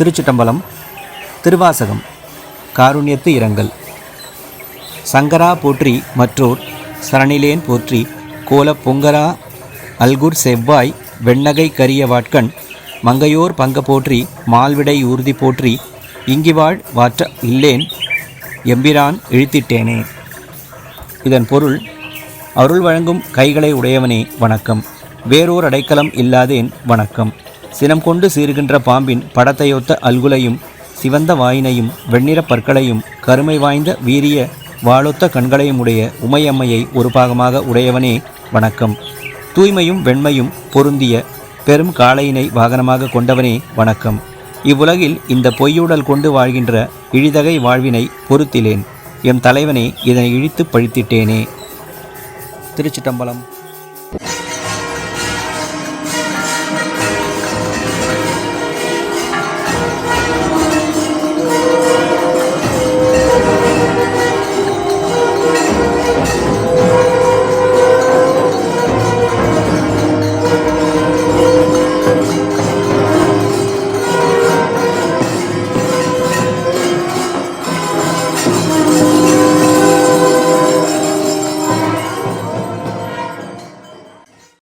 திருச்சிட்டம்பலம் திருவாசகம் காருண்யத்து இரங்கல். சங்கரா போற்றி மற்றோர் சரணிலேன் போற்றி கோல பொங்கரா அல்குர் செவ்வாய் வெண்ணகை கரிய வாட்கண் மங்கையோர் பங்க போற்றி மால்விடை ஊர்தி போற்றி இங்கிவாழ் வாற்ற இல்லேன் எம்பிரான் இழுத்திட்டேனே. இதன் பொருள் அருள் வழங்கும் கைகளை உடையவனே வணக்கம். வேறோர் அடைக்கலம் இல்லாதேன் வணக்கம். சினம் கொண்டு சீறுகின்ற பாம்பின் படத்தையொத்த அல்குலையும் சிவந்த வாயினையும் வெண்ணிறப் பற்களையும் கருமை வாய்ந்த வீரிய வாளொத்த கண்களையும் உடைய உமையம்மையை ஒரு பாகமாக உடையவனே வணக்கம். தூய்மையும் வெண்மையும் பொருந்திய பெரும் காளையினை வாகனமாக கொண்டவனே வணக்கம். இவ்வுலகில் இந்த பொய்யுடல் கொண்டு வாழ்கின்ற இழிதகை வாழ்வினை பொறுத்திலேன் எம் தலைவனே இதனை இழித்து பழித்திட்டேனே. திருச்சிட்டம்பலம்.